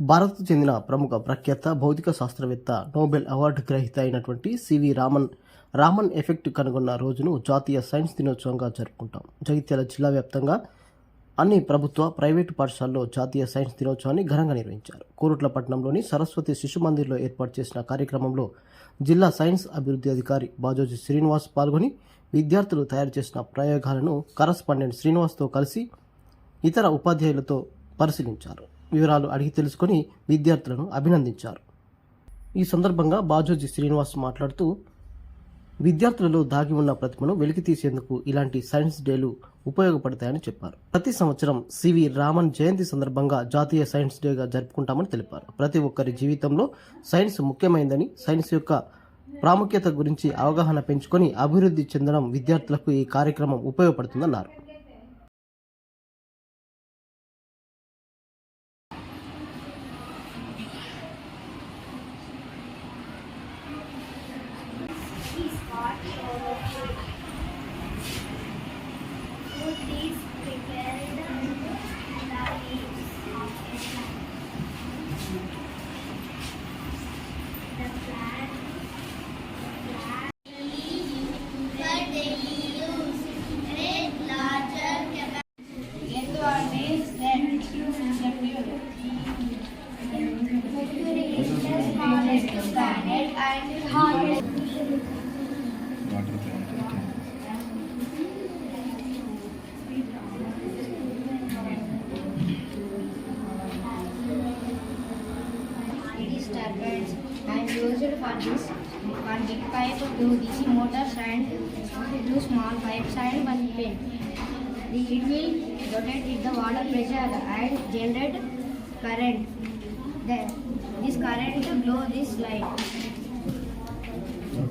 భారత్కు చెందిన ప్రముఖ ప్రఖ్యాత భౌతిక శాస్త్రవేత్త నోబెల్ అవార్డు గ్రహీత అయినటువంటి సివి రామన్ రామన్ ఎఫెక్ట్ కనుగొన్న రోజును జాతీయ సైన్స్ దినోత్సవంగా జరుపుకుంటాం. జగిత్యాల జిల్లా వ్యాప్తంగా అన్ని ప్రభుత్వ ప్రైవేటు పాఠశాలలో జాతీయ సైన్స్ దినోత్సవాన్ని ఘనంగా నిర్వహించారు. కోరుట్లపట్నంలోని సరస్వతి శిశు మందిర్లో ఏర్పాటు చేసిన కార్యక్రమంలో జిల్లా సైన్స్ అభివృద్ధి అధికారి బాజోజీ శ్రీనివాస్ పాల్గొని విద్యార్థులు తయారు చేసిన ప్రయోగాలను కరస్పాండెంట్ శ్రీనివాస్తో కలిసి ఇతర ఉపాధ్యాయులతో పరిశీలించారు. వివరాలు అడిగి తెలుసుకొని విద్యార్థులను అభినందించారు. ఈ సందర్భంగా బాజోజీ శ్రీనివాస్ మాట్లాడుతూ విద్యార్థులలో దాగి ఉన్న ప్రతిభను వెలికి తీసేందుకు ఇలాంటి సైన్స్ డేలు ఉపయోగపడతాయని చెప్పారు. ప్రతి సంవత్సరం సివి రామన్ జయంతి సందర్భంగా జాతీయ సైన్స్ డేగా జరుపుకుంటామని తెలిపారు. ప్రతి ఒక్కరి జీవితంలో సైన్స్ ముఖ్యమైనదని సైన్స్ యొక్క ప్రాముఖ్యత గురించి అవగాహన పెంచుకొని అభివృద్ధి చెందడం విద్యార్థులకు ఈ కార్యక్రమం ఉపయోగపడుతుందన్నారు. And used for this one big pipe, two DC motors and two small pipes and one pin. The- It will rotate with the water pressure and generate current. The, this current blow this light.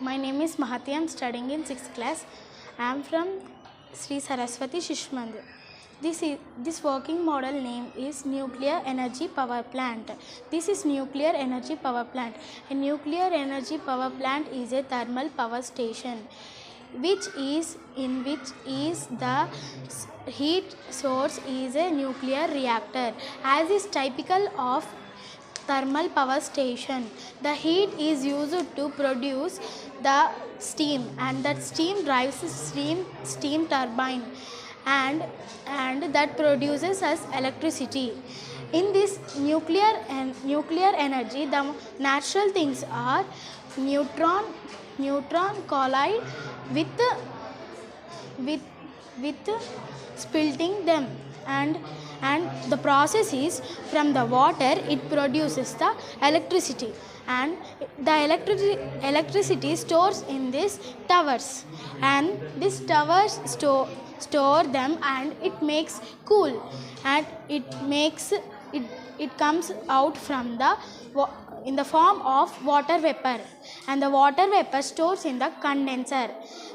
My name is Mahati. I am studying in 6th class. I am from Sri Saraswati Shish Mandir. This, is, this working model name is nuclear energy power plant. This is nuclear energy power plant. A nuclear energy power plant is a thermal power station which is in which is the heat source is a nuclear reactor as is typical of thermal power station. The heat is used to produce the steam and that steam drives steam steam turbine and and that produces us electricity. In this nuclear and nuclear energy the natural things are neutron neutron collide with with with splitting them and and the process is from the water it produces the electricity. And the electricity electricity stores in these towers. And these towers store store them and it makes cool. And it makes it it comes out from the in the form of water vapor. And the water vapor stores in the condenser.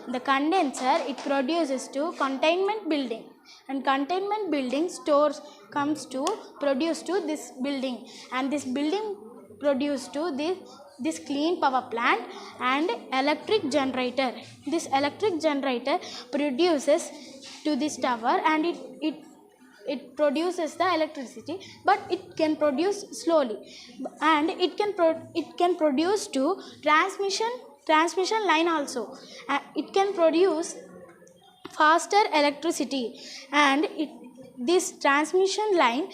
The condenser it produces to containment building and containment building stores comes to produce to this building. And this building produce to this this clean power plant and electric generator. This electric generator produces to this tower and it it it produces the electricity but it can produce slowly. And it can it can produce to transmission transmission line also. Uh, it can produce faster electricity and it, this transmission line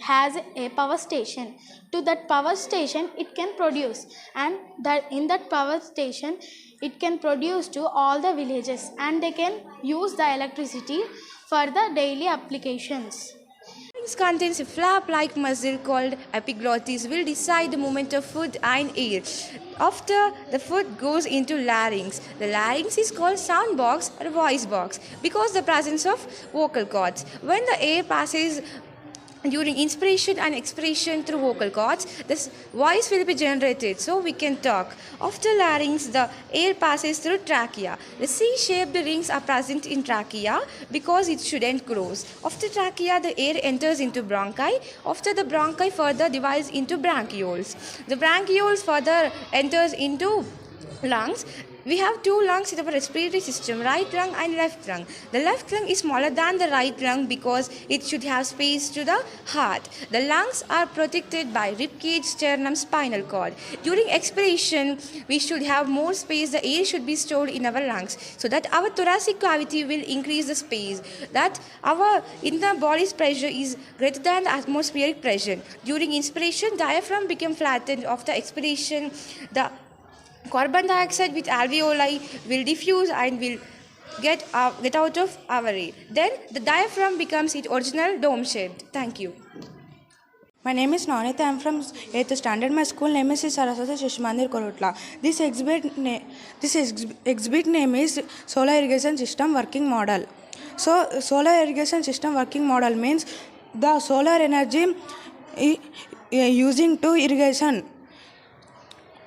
has a power station to that power station it can produce and that in that power station it can produce to all the villages and they can use the electricity for the daily applications. Contains a flap-like muscle called epiglottis will decide the movement of food and air. After the food goes into larynx, the larynx is called sound box or voice box because the presence of vocal cords. When the air passes during inspiration and expiration through vocal cords, this voice will be generated so we can talk. After larynx, the air passes through trachea. The C-shaped rings are present in trachea because it shouldn't close. After trachea, the air enters into bronchi. After the bronchi, further divides into bronchioles. The bronchioles further enters into lungs we have two lungs in our respiratory system right lung and left lung. The left lung is smaller than the right lung because it should have space to the heart. The lungs are protected by rib cage sternum spinal cord. During expiration we should have more space. The air should be stored in our lungs so that our thoracic cavity will increase the space that our in the body's pressure is greater than the atmospheric pressure. During inspiration diaphragm become flattened. After expiration the carbon dioxide with alveoli will diffuse and will get, uh, get out of our air. Then the diaphragm becomes its original dome shape. Thank you. My name is Navnita. I'm from 8th standard. My school name is Saraswati Shishmandir Korotla. This exhibit, na- this ex- exhibit name is Solar Irrigation System Working Model. So, solar irrigation system working model means the solar energy using to irrigation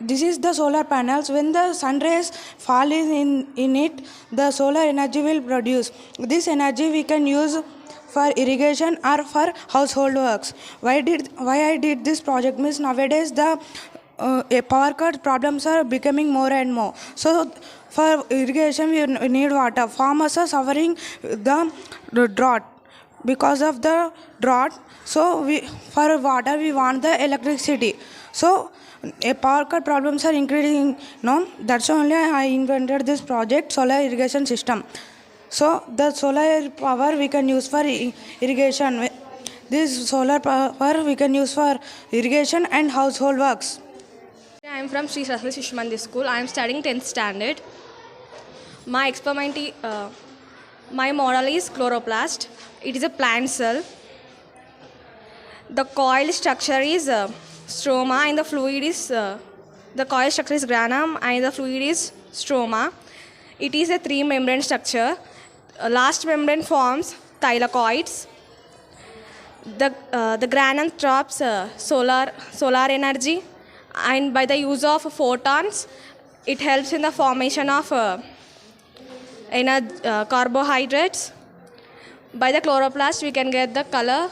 this is the solar panels. When the sun rays fall in, in it the solar energy will produce. This energy we can use for irrigation or for household works. Why did why i did this project? Means nowadays the uh, power cut problems are becoming more and more. So for irrigation we need water. Farmers are suffering the drought because of the drought. So we for water we want the electricity. So a power cut problems are increasing no that's only i invented this project solar irrigation system so the solar power we can use for irrigation this solar power we can use for irrigation and household works I am from Sri Saraswati Shishmandi School. I am studying 10th standard. My experiment, uh, my model is chloroplast. It is a plant cell. The coil structure is uh, stroma and the fluid is, uh, the coil structure is granum and the fluid is stroma. It is a three membrane structure. Uh, last membrane forms thylakoids. The, uh, the granum traps uh, solar, solar energy and by the use of photons it helps in the formation of uh, ener- uh, carbohydrates by the chloroplast we can get the color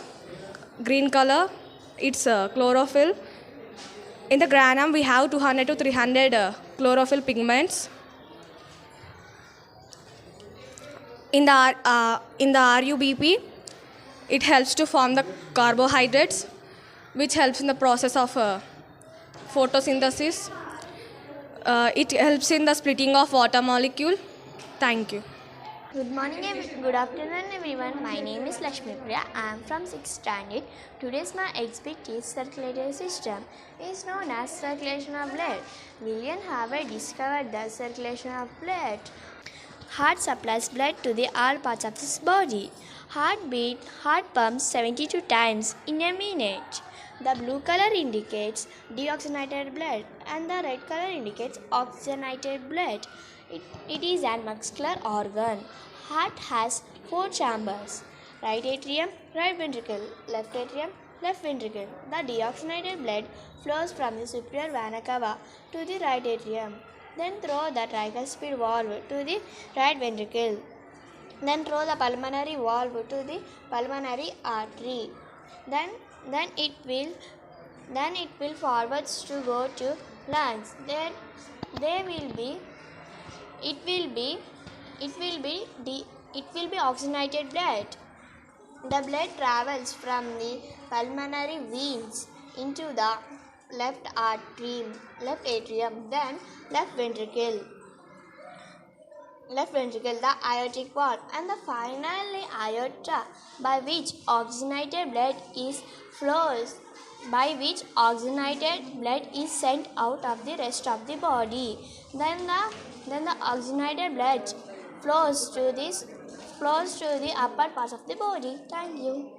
green color it's uh, chlorophyll in the granum we have 200 to 300 uh, chlorophyll pigments in the uh, in the RUBP it helps to form the carbohydrates which helps in the process of uh, photosynthesis. Uh, it helps in the splitting of water molecule. Thank you. Good morning, ev- good afternoon, everyone. My name is Lakshmi Priya. I am from 6th standard. Today's my is circulatory system. is known as circulation of blood. William Harvey discovered the circulation of blood. Heart supplies blood to the all parts of this body. Heartbeat, heart pumps 72 times in a minute. The blue color indicates deoxygenated blood and the red color indicates oxygenated blood. It, it is an muscular organ. Heart has four chambers right atrium, right ventricle, left atrium, left ventricle. The deoxygenated blood flows from the superior vena cava to the right atrium, then through the tricuspid valve to the right ventricle, then through the pulmonary valve to the pulmonary artery. Then then it will then it will forwards to go to lungs. Then they will be it will be it will be de- it will be oxygenated blood. The blood travels from the pulmonary veins into the left atrium left atrium then left ventricle. Left ventricle the aortic valve and the finally aorta by which oxygenated blood is flows by which oxygenated blood is sent out of the rest of the body. Then the then the oxygenated blood flows to this flows to the upper parts of the body. Thank you.